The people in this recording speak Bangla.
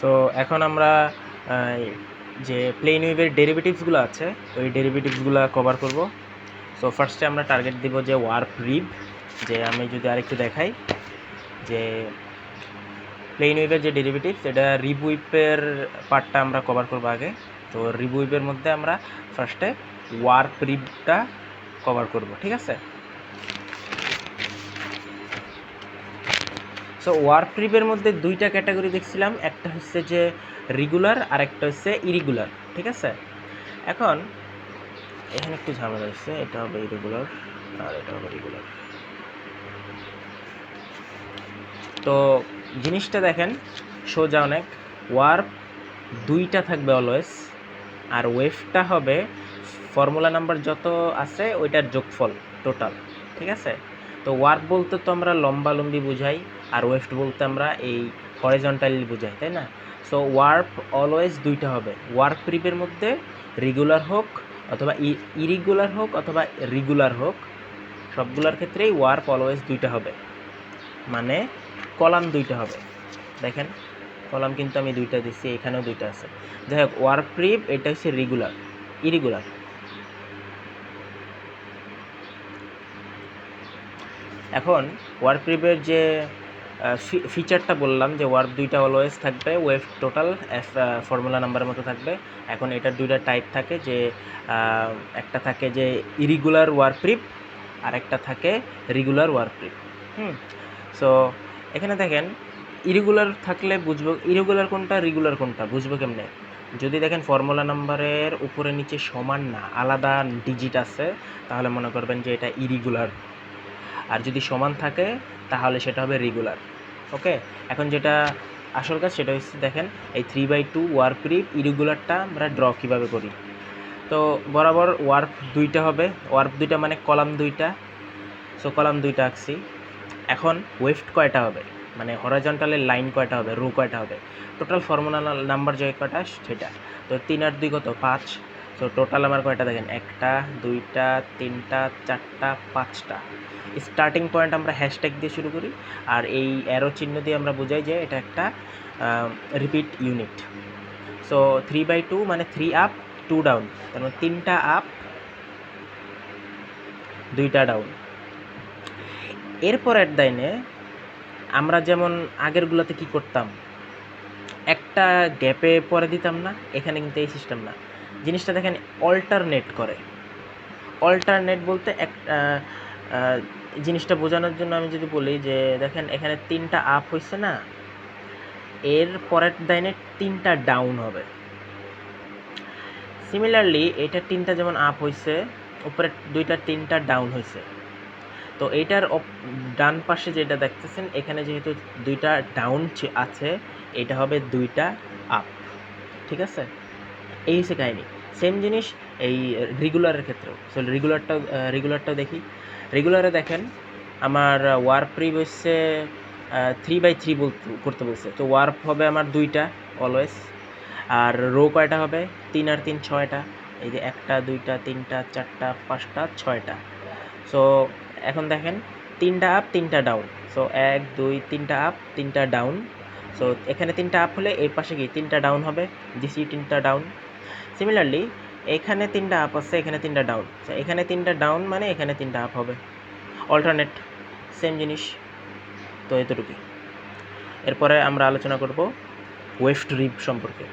সো এখন আমরা যে প্লেন ওয়েভের ডেরিভেটিভসগুলো আছে, ওই ডেরিভেটিভসগুলো কভার করব। সো ফার্স্টে আমরা টার্গেট দিব যে ওয়ার্প রিব যে আমি যদি আরেকটু দেখাই, যে প্লেন ওয়েভের যে ডেরিভেটিভস এটা রিব উইপের পার্টটা আমরা কভার করব আগে। তো রিব উইপের মধ্যে আমরা ফার্স্টে ওয়ার্প রিবটা কভার করব, ঠিক আছে? সো ওয়ার্প রিবের মধ্যে দুইটা ক্যাটাগরি দেখছিলাম। একটা হচ্ছে যে রেগুলার আর একটা হচ্ছে ইরেগুলার ঠিক আছে? এখন, এখানে একটু ঝামেলা হচ্ছে। এটা হবে ইরেগুলার আর এটা হবে রেগুলার তো, জিনিসটা দেখেন, সোজা অনেক। ওয়ার্প দুইটা থাকবে অলওয়েজ আর ওয়েভটা হবে ফর্মুলা নাম্বার যত আছে, ওইটার যোগফল টোটাল ঠিক আছে? তো ওয়ার্প বলতে তো আমরা লম্বা লম্বি বুঝাই। আর ওয়েফট বলতে আমরা এই হরিজন্টালি বুঝাই, তাই না? সো ওয়ার্প অলওয়েজ দুইটা হবে। ওয়ার্প রিপের মধ্যে রেগুলার হোক অথবা ইরেগুলার হোক অথবা রেগুলার হোক, সবগুলোর ক্ষেত্রেই ওয়ার্প অলওয়েজ দুইটা হবে। মানে কলাম দুইটা হবে। দেখেন, কলাম কিন্তু আমি দুইটা দিচ্ছি এখানেও দুইটা আছে। যাই হোক ওয়ার্প রিপ এটা হচ্ছে রেগুলার ইরেগুলার এখন ওয়ার্ক রিপের যে ফিচারটা বললাম যে ওয়ার্প দুইটা অলওয়েজ থাকবে ওয়েভ টোটাল ফর্মুলা নাম্বারের মতো থাকবে। এখন এটার দুইটা টাইপ থাকে যে একটা থাকে যে ইরেগুলার ওয়ার্প রিপ আর একটা থাকে regular warp rib hmm so এখানে দেখেন ইরেগুলার থাকলে বুঝব ইরেগুলার কোনটা রেগুলার কোনটা, বুঝব কেমনে? যদি দেখেন ফর্মুলা নাম্বারের উপরে নিচে সমান না, আলাদা ডিজিট আছে, তাহলে মনে করবেন যে এটা ইরেগুলার আর যদি সমান থাকে, তাহলে সেটা হবে রেগুলার ওকে? এখন যেটা আসল কাজ সেটা হচ্ছে দেখেন, এই three by two warp rib ইরেগুলারটা আমরা ড্র কীভাবে করি? তো বরাবর ওয়ার্প দুইটা হবে ওয়ার্প দুইটা মানে কলাম দুইটা সো কলাম দুইটা আঁকছি। এখন ওয়েফট কয়টা হবে? মানে হরাজন্টালের লাইন কয়টা হবে? রো কয়টা হবে? টোটাল ফর্মুলা নাম্বার যে কয়টা? সেটা। তো তিন আর দুই কত? পাঁচ। তো টোটাল আমার কয়টা দেখেন? একটা, দুইটা, তিনটা, চারটা, পাঁচটা। স্টার্টিং পয়েন্ট আমরা হ্যাশট্যাগ দিয়ে শুরু করি। আর এই অ্যারো চিহ্ন দিয়ে আমরা বোঝাই যে এটা একটা repeat unit so three by two মানে থ্রি আপ টু ডাউন তার মানে তিনটা আপ দুইটা ডাউন এরপর অ্যাট দাইনে আমরা যেমন আগেরগুলোতে কি করতাম? একটা গ্যাপে পরে দিতাম না, এখানে কিন্তু এই সিস্টেম না। জিনিসটা দেখেন অল্টারনেট করে। অল্টারনেট বলতে এক জিনিসটা বোঝানোর জন্য আমি যদি বলি যে, দেখেন এখানে তিনটা আপ হয়েছে না, এর পরের লাইনে তিনটা ডাউন হবে। সিমিলারলি এটা তিনটা যেমন আপ হয়েছে উপরে দুইটা, তিনটা ডাউন হয়েছে তো এইটার ডান পাশে যেটা দেখতেছেন, এখানে যেহেতু দুইটা ডাউন আছে, এটা হবে দুইটা আপ ঠিক আছে? এই হচ্ছে কাহিনি। সেম জিনিস এই রেগুলারের ক্ষেত্রেও। সো রেগুলারটাও রেগুলারটাও দেখি। রেগুলারে দেখেন, আমার ওয়ার্প রিপ হচ্ছে থ্রি বাই থ্রি করতে বলছে। তো ওয়ার্প হবে আমার দুইটা অলওয়েজ আর রো কয়টা হবে? তিন আর তিন ছয়টা। এই যে একটা, দুইটা, তিনটা, চারটা, পাঁচটা, ছয়টা। সো এখন দেখেন, তিনটা আপ তিনটা ডাউন সো এক, দুই, তিনটা আপ তিনটা ডাউন সো এখানে তিনটা আপ হলে এর পাশে কি তিনটা ডাউন হবে। দিসি তিনটা ডাউন সিমিলারলি এখানে তিনটা আপ আছে, এখানে তিনটা ডাউন এখানে তিনটা ডাউন মানে এখানে তিনটা আপ হবে। অল্টারনেট সেম জিনিস। তো এতটুকুই। এরপরে আমরা আলোচনা করব ওয়েস্ট রিপ সম্পর্কে।